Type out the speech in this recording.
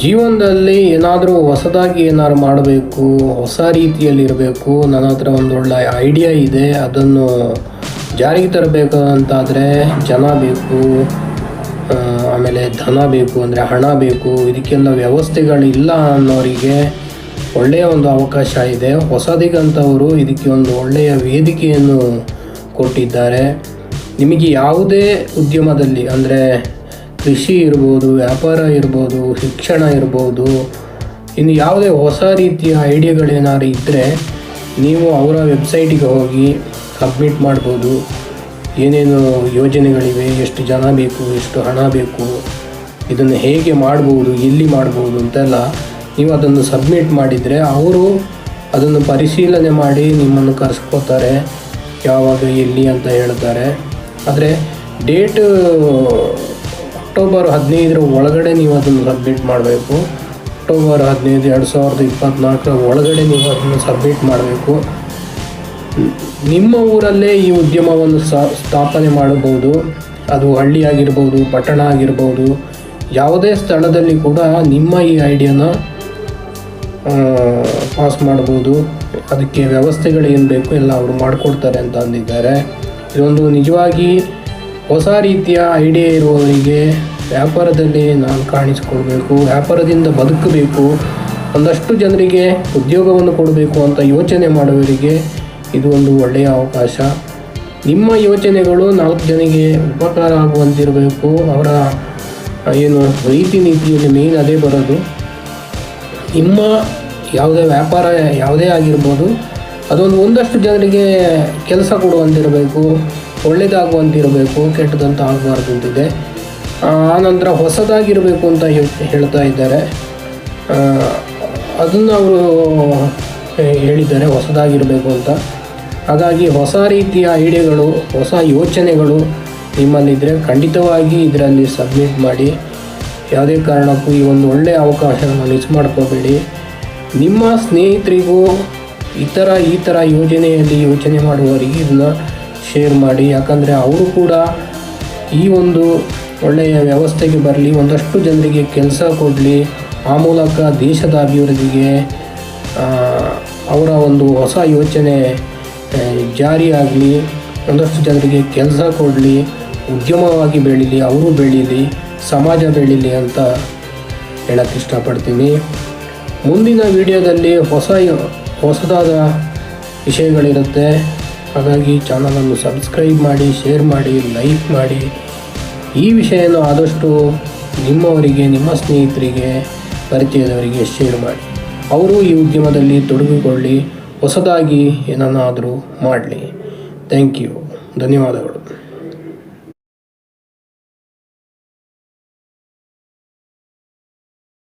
ಜೀವನದಲ್ಲಿ ಏನಾದರೂ ಹೊಸದಾಗಿ ಏನಾದ್ರು ಮಾಡಬೇಕು, ಹೊಸ ರೀತಿಯಲ್ಲಿ ಇರಬೇಕು ನನ್ನ ಹತ್ರ ಒಂದು ಒಳ್ಳೆ ಐಡಿಯಾ ಇದೆ, ಅದನ್ನು ಜಾರಿಗೆ ತರಬೇಕು ಅಂತಾದರೆ ಜನ ಬೇಕು ಆಮೇಲೆ ಧನ ಬೇಕು ಅಂದರೆ ಹಣ ಬೇಕು, ಇದಕ್ಕೆಲ್ಲ ವ್ಯವಸ್ಥೆಗಳಿಲ್ಲ ಅನ್ನೋರಿಗೆ ಒಳ್ಳೆಯ ಒಂದು ಅವಕಾಶ ಇದೆ. ಹೊಸದಿಗಂತವರು ಇದಕ್ಕೆ ಒಂದು ಒಳ್ಳೆಯ ವೇದಿಕೆಯನ್ನು ಕೊಟ್ಟಿದ್ದಾರೆ. ನಿಮಗೆ ಯಾವುದೇ ಉದ್ಯಮದಲ್ಲಿ ಅಂದರೆ ಕೃಷಿ ಇರ್ಬೋದು, ವ್ಯಾಪಾರ ಇರ್ಬೋದು, ಶಿಕ್ಷಣ ಇರ್ಬೋದು, ಇನ್ನು ಯಾವುದೇ ಹೊಸ ರೀತಿಯ ಐಡಿಯಾಗಳೇನಾದ್ರು ಇದ್ದರೆ ನೀವು ಅವರ ವೆಬ್ಸೈಟಿಗೆ ಹೋಗಿ ಸಬ್ಮಿಟ್ ಮಾಡ್ಬೋದು. ಏನೇನು ಯೋಜನೆಗಳಿವೆ, ಎಷ್ಟು ಜನ ಬೇಕು, ಎಷ್ಟು ಹಣ ಬೇಕು, ಇದನ್ನು ಹೇಗೆ ಮಾಡ್ಬೋದು, ಎಲ್ಲಿ ಮಾಡ್ಬೋದು ಅಂತೆಲ್ಲ ನೀವು ಅದನ್ನು ಸಬ್ಮಿಟ್ ಮಾಡಿದರೆ ಅವರು ಅದನ್ನು ಪರಿಶೀಲನೆ ಮಾಡಿ ನಿಮ್ಮನ್ನು ಕರೆಸ್ಕೋತಾರೆ, ಯಾವಾಗ ಎಲ್ಲಿ ಅಂತ ಹೇಳ್ತಾರೆ. ಆದರೆ ಡೇಟ್ ಅಕ್ಟೋಬರ್ ಹದಿನೈದರ ಒಳಗಡೆ ನೀವು ಅದನ್ನು ಸಬ್ಮಿಟ್ ಮಾಡಬೇಕು. ಅಕ್ಟೋಬರ್ ಹದಿನೈದು ಎರಡು ಸಾವಿರದ ಇಪ್ಪತ್ತ್ನಾಲ್ಕರ ಒಳಗಡೆ ನೀವು ಅದನ್ನು ಸಬ್ಮಿಟ್ ಮಾಡಬೇಕು. ನಿಮ್ಮ ಊರಲ್ಲೇ ಈ ಉದ್ಯಮವನ್ನು ಸ್ಥಾಪನೆ ಮಾಡಬಹುದು. ಅದು ಹಳ್ಳಿ ಆಗಿರ್ಬೋದು, ಪಟ್ಟಣ ಆಗಿರ್ಬೋದು, ಯಾವುದೇ ಸ್ಥಳದಲ್ಲಿ ಕೂಡ ನಿಮ್ಮ ಈ ಐಡಿಯಾನ ಪಾಸ್ ಮಾಡ್ಬೋದು ಅದಕ್ಕೆ ವ್ಯವಸ್ಥೆಗಳು ಏನು ಬೇಕು ಎಲ್ಲ ಅವರು ಮಾಡಿಕೊಡ್ತಾರೆ ಅಂತ ಅಂದಿದ್ದಾರೆ. ಇದೊಂದು ನಿಜವಾಗಿ ಹೊಸ ರೀತಿಯ ಐಡಿಯಾ ಇರುವವರಿಗೆ ವ್ಯಾಪಾರದಲ್ಲಿ ನಾನು ಕಾಣಿಸಿಕೊಳ್ಬೇಕು, ವ್ಯಾಪಾರದಿಂದ ಬದುಕಬೇಕು, ಒಂದಷ್ಟು ಜನರಿಗೆ ಉದ್ಯೋಗವನ್ನು ಕೊಡಬೇಕು ಅಂತ ಯೋಚನೆ ಮಾಡುವವರಿಗೆ ಇದು ಒಂದು ಒಳ್ಳೆಯ ಅವಕಾಶ. ನಿಮ್ಮ ಯೋಚನೆಗಳು ನಾಲ್ಕು ಜನರಿಗೆ ಉಪಕಾರ ಆಗುವಂತಿರಬೇಕು, ಅವರ ಏನು ರೀತಿ ನೀತಿಯಲ್ಲಿ ಮೇನ್ ಅದೇ ಬರೋದು. ನಿಮ್ಮ ಯಾವುದೇ ವ್ಯಾಪಾರ ಯಾವುದೇ ಆಗಿರ್ಬೋದು, ಅದೊಂದು ಒಂದಷ್ಟು ಜನರಿಗೆ ಕೆಲಸ ಕೊಡುವಂತಿರಬೇಕು. ಒಳ್ಳೆಯದಾಗುವಂತಿರಬೇಕು ಕೆಟ್ಟದಂತ ಆಗಬಾರ್ದು ಅಂತಿದೆ ಆನಂತರ ನಂತರ ಹೊಸದಾಗಿರಬೇಕು ಅಂತ ಹೇಳ್- ಹೇಳ್ತಾ ಇದ್ದಾರೆ. ಅದನ್ನು ಅವರು ಹೇಳಿದ್ದಾರೆ, ಹೊಸದಾಗಿರಬೇಕು ಅಂತ. ಹಾಗಾಗಿ ಹೊಸ ರೀತಿಯ ಐಡಿಯಾಗಳು, ಹೊಸ ಯೋಚನೆಗಳು ನಿಮ್ಮಲ್ಲಿದ್ದರೆ ಖಂಡಿತವಾಗಿ ಇದರಲ್ಲಿ ಸಬ್ಮಿಟ್ ಮಾಡಿ. ಯಾವುದೇ ಕಾರಣಕ್ಕೂ ಈ ಒಂದು ಒಳ್ಳೆಯ ಅವಕಾಶವನ್ನು ಮಿಸ್ ಮಾಡ್ಕೋಬೇಡಿ. ನಿಮ್ಮ ಸ್ನೇಹಿತರಿಗೂ ಥರ ಈ ಥರ ಯೋಜನೆಯಲ್ಲಿ ಯೋಚನೆ ಮಾಡುವವರಿಗೆ ಇದನ್ನು ಶೇರ್ ಮಾಡಿ, ಯಾಕಂದರೆ ಅವರು ಕೂಡ ಈ ಒಂದು ಒಳ್ಳೆಯ ವ್ಯವಸ್ಥೆಗೆ ಬರಲಿ, ಒಂದಷ್ಟು ಜನರಿಗೆ ಕೆಲಸ ಕೊಡಲಿ, ಆ ಮೂಲಕ ದೇಶದ ಅಭಿವೃದ್ಧಿಗೆ ಅವರ ಒಂದು ಹೊಸ ಯೋಚನೆ ಜಾರಿಯಾಗಲಿ ಒಂದಷ್ಟು ಜನರಿಗೆ ಕೆಲಸ ಕೊಡಲಿ, ಉದ್ಯಮವಾಗಿ ಬೆಳೀಲಿ, ಅವರು ಬೆಳೀಲಿ, ಸಮಾಜ ಬೆಳೀಲಿ ಅಂತ ಹೇಳಕ್ಕೆ ಇಷ್ಟಪಡ್ತೀನಿ. ಮುಂದಿನ ವಿಡಿಯೋದಲ್ಲಿ ಹೊಸ ಹೊಸದಾದ ವಿಷಯಗಳಿರುತ್ತೆ. ಹಾಗಾಗಿ ಚಾನಲನ್ನು ಸಬ್ಸ್ಕ್ರೈಬ್ ಮಾಡಿ, ಶೇರ್ ಮಾಡಿ, ಲೈಕ್ ಮಾಡಿ. ಈ ವಿಷಯವನ್ನು ಆದಷ್ಟು ನಿಮ್ಮವರಿಗೆ, ನಿಮ್ಮ ಸ್ನೇಹಿತರಿಗೆ, ಪರಿಚಯದವರಿಗೆ ಶೇರ್ ಮಾಡಿ. ಅವರು ಈ ಉದ್ಯಮದಲ್ಲಿ ತೊಡಗಿಕೊಳ್ಳಿ, ಹೊಸದಾಗಿ ಏನನ್ನಾದರೂ ಮಾಡಲಿ. Thank you. ಧನ್ಯವಾದಗಳು.